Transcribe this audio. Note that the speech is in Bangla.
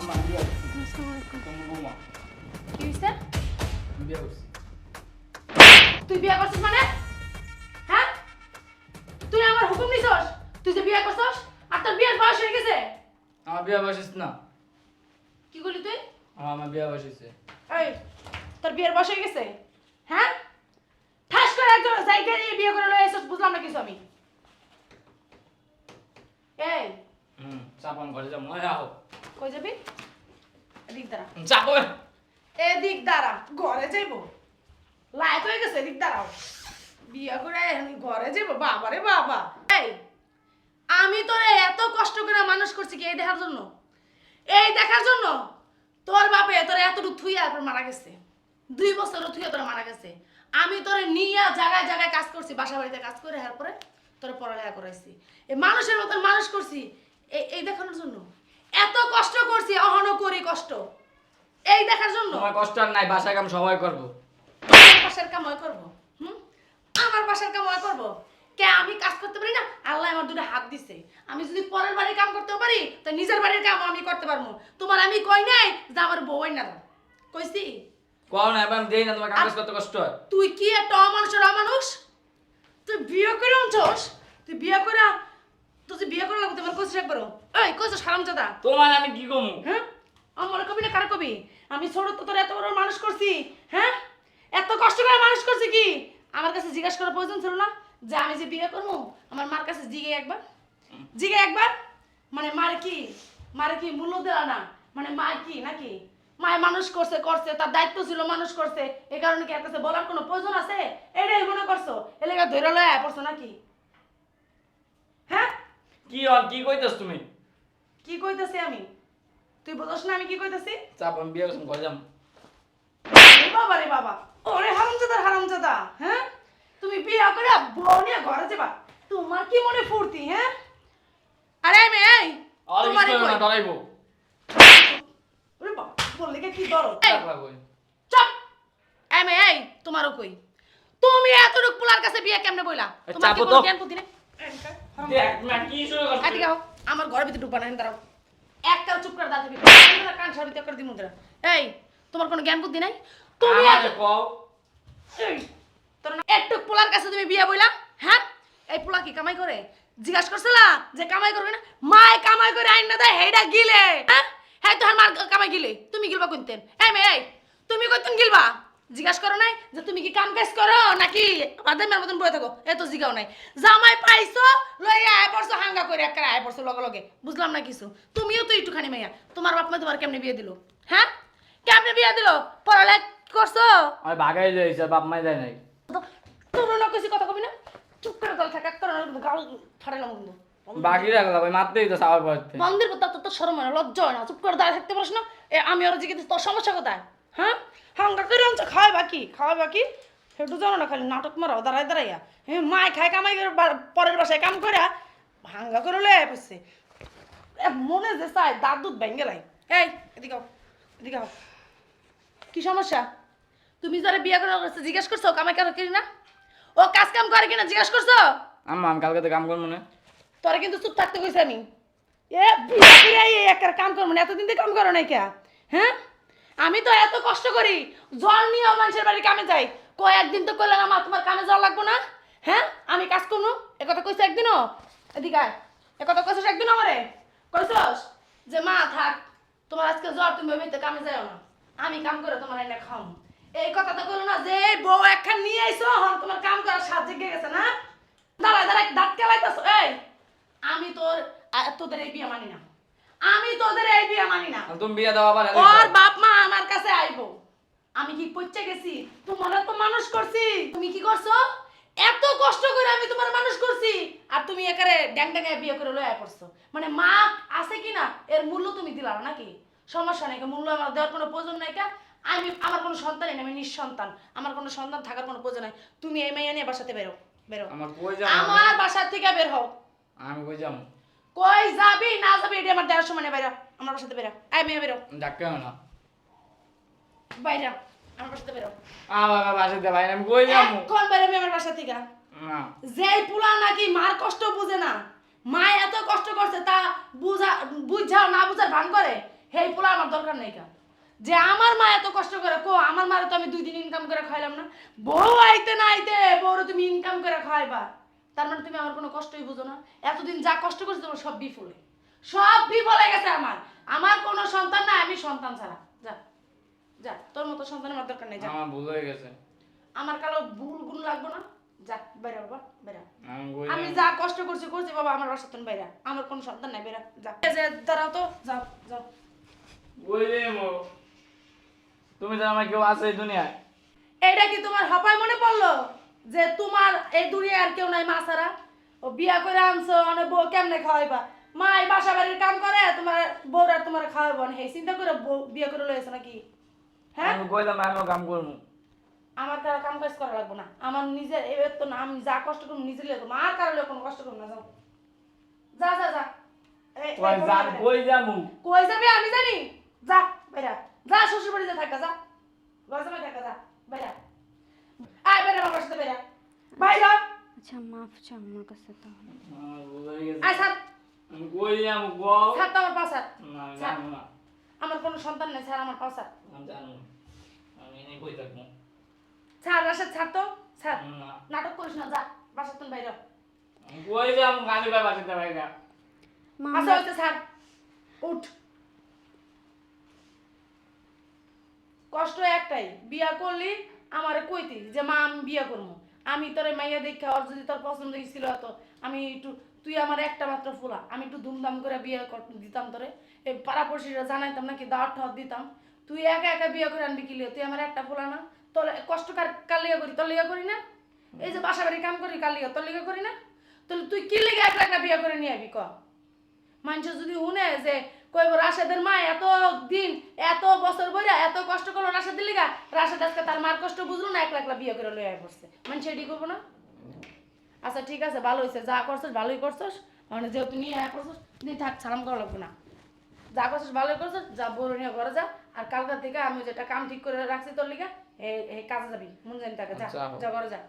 আমার বিয়ে কি হইছে? বিয়ে করছি তুই বিয়ে করছিস মানে? হ্যাঁ? তুই আমার হুকুম নিছস তুই যে বিয়ে করছস? আর তোর বিয়ের বয়স হয়ে গেছে? আমার বিয়ে বসিস না। কি করলি তুই? আমার বিয়ে বসিছে এই তোর বিয়ের বয়স হয়ে গেছে? হ্যাঁ? ঠাস করে একজন জায়গা নিয়ে বিয়ে করে লয়ে এসেছিস বুঝলাম না কিছু আমি। এই। হুম চাপান ঘরে যাব। নয় আহো। কই যাবি? এদিক দাঁড়া। চাপো এদিক দাঁড়া ঘরে যাইব। লাইক হয়ে গেছে এদিক দাঁড়াও। বিয়ে করে ঘরে যাইব? বাবা রে বাবা। এই আমি তোরে এত কষ্ট করে মানুষ করছি কি এই দেখার জন্য? এই দেখার জন্য? তোর বাপে তোর এতটুকু থুইয়া তারপর মারা গেছে। দুই বছর থুইয়া তোর মারা গেছে। আমি তোরে নিয়ে জায়গায় জায়গায় কাজ করছি বাসা বাড়িতে কাজ করে এরপরে তোরে পড়ালেখা করাইছি। এই মানুষের মতন মানুষ করছি। এই দেখানোর জন্য? এত কষ্ট করছি অহনো করি কষ্ট। এই দেখার জন্য? তোমার কষ্ট আর নাই বাসায় কাম সবাই করব। বাসার কামাই করব হুম? আমার বাসার কাম কামাই করব। কে আমি কাজ করতে পারি না? আল্লাহ আমার দুটো হাত দিছে। আমি যদি পরের বাড়ির কাম করতে পারি তো নিজের বাড়ির কাম আমি করতে পারব। তোমার আমি কই নাই যে আমার বউ না কইছি? কও না এবার দেই না তোমার কাম কাজ করতে কষ্ট হয়। তুই কি একটা অমানুষের অমানুষ? তুই বিয়ে করে আনছস? তুই বিয়ে করে তুই যে বিয়ে করে তোমার কইছিস একবার এই কইছিস হারাম জাদা তোমার আমি কি কমু? হ্যাঁ? আমার কবি না কার কবি? আমি ছোট তো তোর এত বড় মানুষ করছি হ্যাঁ? এত কষ্ট করে মানুষ করছি কি? আমার কাছে জিজ্ঞাসা করার প্রয়োজন ছিল না যে আমি যে বিয়ে করব? আমার মার কাছে জিগে একবার। জিগে একবার? মানে মার কি? মারে কি মূল্য দেওয়া না? মানে মা কি নাকি? মায় মানুষ করছে করছে তার দায়িত্ব ছিল মানুষ করছে। এই কারণে কি এর কাছে বলার কোনো প্রয়োজন আছে? এটাই মনে করছ? এলাকা ধরে লয়া পড়ছো নাকি? হ্যাঁ? কি হন কি কইতাছ তুমি? কি কইতেছি আমি? তুই বুঝছ না আমি কি কইতেছি? চাপ আমি বিয়ে করছি ঘরে বাবা রে বাবা ওরে হারামজাদা হারামজাদা হ্যাঁ? তুমি বিয়ে করে বউ নিয়ে ঘরে যাবা। তোমার কি মনে ফুর্তি হ্যাঁ? আরে আমি এই আর তোমারে কিছু না? ডরাইবো। ওরে বাবা বললে কি দরদ চুপ! আমি এই তোমারও কই। তুমি এতটুক পোলার কাছে বিয়ে কেমনে বইলা? তোমার কি জ্ঞান বুদ্ধি নেই? দেখ না কি শুরু করছিস এদিকে আও আমার ঘরের ভিতরে ঢুকবা না দাঁড়াও। একটাও চুপ করে দাঁড়াতে কান সারিতে করে দিমু তোরা এই তোমার কোনো জ্ঞান বুদ্ধি নাই? তুমি তোর একটু পোলার কাছে তুমি বিয়ে বইলা হ্যাঁ? এই পোলা কি কামাই করে? জিজ্ঞাসা করছিলা যে কামাই করবে না? মায় কামাই করে আইন না দেয় হেডা গিলে। হ্যাঁ? হ্যাঁ তো মার কামাই গিলে। তুমি গিলবা কোনতেন এই মে এই তুমি কোনতেন গিলবা? জিজ্ঞাসা করো নাই যে তুমি কি কাম কাজ করো নাকি? আদামের মতন বয়ে থাকো। এ তো জিগাও নাই। জামাই পাইছো লইয়া আয় পড়ছো হাঙ্গা করে একটা আয় পড়ছো লগে লগে। বুঝলাম না কিছু। তুমিও তো একটুখানি মেয়া তোমার বাপ মা তোমার কেমনে বিয়ে দিল? হ্যাঁ? কেমনে বিয়ে দিল? পড়ালেখ করছ? আমি ভাগাই লইছে বাপ মাই দেয় নাই। তোমরা না কইছি কথা কবি না? চুপ করে দল থাকা তোর গাল ফাড়ালাম কিন্তু বাকি রাখলাম ওই মারতেই তো সাবার পড়তে মন্দির কথা তো তোর শরম হয় না লজ্জা হয় না চুপ করে দাঁড়িয়ে থাকতে পারিস না। এ আমি ওরা জিজ্ঞেস তোর সমস্যা কোথায়? হ্যাঁ? হাঙ্গা করে আনছো খাওয়াই বাকি খাওয়াই বাকি। সেটু জানো না খালি নাটক মারাও দাঁড়ায় দাঁড়াইয়া। হ্যাঁ মায় খায় কামাই করে পরের বাসায় কাম করে হাঙ্গা করে লয়ে পড়ছে। এ মনে যে চায় দাঁত দুধ ভেঙে লাই এই এদিকে এদিকে। কি সমস্যা? তুমি যারা বিয়ে করে করছ জিজ্ঞেস করছ কামাই করে কিনা? ও কাজ কাম করে কিনা জিজ্ঞেস করছ? আম্মা আমি কালকে তো কাম করব না। তোরা কিন্তু চুপ থাকতে কইছি আমি। এ বিয়া করে কাম করব না এতদিন থেকে কাম করো নাই কে? হ্যাঁ? আমি তো এত কষ্ট করি। জল নিয়ে মানুষের বাড়ি কামে যাই। কয় একদিন তো করলে না মা তোমার কামে যাওয়া লাগবো না? হ্যাঁ আমি কাজ করব। এ কথা কইছে একদিনও? এদিকে আয়। এ কথা কইছিস একদিন আমারে? কইছস? যে মা থাক তোমার আজকে জ্বর তুমি ভেবে কামে যাও না। আমি কাম করে তোমার এনে খাও এই কথা তো করো না যে বউ একখান নিয়ে আইছো হন তোমার কাম করার সাহায্য গেছে না? দাঁড়ায় দাঁড়ায় দাঁত কেলাইতেছো এই আমি তোর তোদের এই বিয়ে মানি না। আমি তোদের এই বিয়ে মানি না। তুমি বিয়ে দাও আবার ওর বাপ মা আমার কাছে আইবো আমি কি পচে গেছি? তোমার তো মানুষ করছি। তুমি কি করছ? এত কষ্ট করে আমি তোমার মানুষ করছি। আর তুমি একারে ড্যাং ড্যাঙ্গায় বিয়ে করে লয়ে পড়ছো। মানে মা আছে কি না এর মূল্য তুমি দিলা না নাকি? সমস্যা নেই মূল্য আমার দেওয়ার কোনো প্রয়োজন নাই কা। আমি আমার কোনো সন্তানই নেই আমি নিঃসন্তান। আমার কোনো সন্তান থাকার কোনো প্রয়োজন নাই। তুমি এই মেয়ে নিয়ে বাসাতে বেরো বেরো। আমার কই যাব? আমার বাসার থেকে বের হও। আমি কই যাব? কই যাবি না যাবি এটা আমার দেওয়ার সময় নেই বেরো আমার বাসাতে বেরো। আই মেয়ে বেরো। ডাক্তার না। বাইরে। আমার বাসাতে বেরো। আমার বাসাতে ভাই আমি কই যাব? এখন বেরোবি আমার বাসা থেকে। না। যেই পুলা নাকি মার কষ্ট বুঝে না মা এত কষ্ট করছে তা বুঝা বুঝাও না বুঝার ভান করে হেই পোলা আমার দরকার নেই কা। যে আমার মা এত কষ্ট করে কো আমার মারে তো আমি দুই দিন ইনকাম করে খাইলাম না। বউ আইতে না আইতে বউরে তুমি ইনকাম করে খাইবা তার মানে তুমি আমার কোনো কষ্টই বুঝো না। এতদিন যা কষ্ট করছ তোমার সব বিফলে। সব বিফলে গেছে আমার। আমার কোনো সন্তান না আমি সন্তান ছাড়া। যা তোর মতো আমার দরকার নেই যা। আমার ভুল হয়ে গেছে। আমার কালো ভুল গুণ লাগবো না। যা বেরা বাবা বেরা আমি? যা কষ্ট করছি করছি বাবা আমার বেরা আমার কোনো সন্তান নাই বেরা যা। যে দাঁড়াও তো যাও যাও। যামু? তুমি তো আমার কেউ আছে এই দুনিয়ায়? এইটা কি তোমার হপায় মনে পড়ল? যে তোমার এই দুনিয়ায় আর কেউ নাই মা ছাড়া? ও বিয়া করে আনছো অনেক বউ কেমনে খাওয়াইবা? মা এই বাসা বাড়ির কাম করে তোমার বউরা তোমার খাওয়াবো না। এই চিন্তা করে বিয়ে করে লয়েছো নাকি? হ্যাঁ? আমি কইলাম আমি কাম করব। আমার কারও কাম কাজ করা লাগবে না। আমার নিজের এবার তো না আমি যা কষ্ট করব নিজের লেগে। আর কারও কোনো কষ্ট করব না যাও। যা যা যা। কই যা। কই যামু কই যাবি আমি জানি। যা বেরা যা শ্বশুর বাড়িতে থাকা যা। জামাই থাকা যা বেরা আয় বেরা বাবার সাথে বেরা বাইরা। আচ্ছা মাফ চাও আমার কাছে আমার আয় কই যামু তো আমার না না। আমার কোনো সন্তান নেই ছাড় আমার আমি জানব আমি এনে কই থাকব। রাশেদ ছাড় তো? না। নাটক করিস না যা বাসার তুমি বাইরে। যামু ভাই মা আসা আমরা- হইতে উঠ। কষ্ট একটাই বিয়া করলি আমারে কইতি যে মা আমি বিয়া করব। আমি তোরে মাইয়া দেখা ওর যদি তোর পছন্দ ছিল তো আমি একটু তুই আমার একটা মাত্র ফুলা। আমি একটু ধুমধাম করে বিয়ে দিতাম তোরে। এই পাড়াপড়শিরা জানাইতাম নাকি দাওয়াত ঠাওয়াত দিতাম। তুই একা একা বিয়ে করে আনবি কি তুই আমার একটা ফুলা না। তোর কষ্ট কার কার করি? তোর লিগা করি না? এই যে বাসা বাড়ি কাম করি লিগা তোর লিগা করি না? তাহলে তুই কি লিগে একলা একটা বিয়ে করে নিয়ে আবি ক? মানুষ যদি শুনে যে, কইব রাশেদের মা এত দিন, এত বছর বইরা এত কষ্ট করল রাশেদের লিগা, রাশেদ আজকে তার মার কষ্ট বুঝলো না, একলা একলা বিয়ে করে লইয়া পড়ছে মানুষ এটি করব না? আচ্ছা ঠিক আছে ভালো হয়েছে যা করছিস ভালোই করছিস মানে যেহেতু নিয়ে আয়া করছিস নিয়ে থাক সালাম করা লাগবে না। যা করছিস ভালোই করছিস যা বড় নিয়ে ঘরে যা আর কালকার থেকে আমি যেটা কাম ঠিক করে রাখছি তোর লিগে এই এই কাজে যাবি মন জানি তাকে যা আচ্ছা, যা ঘরে যা।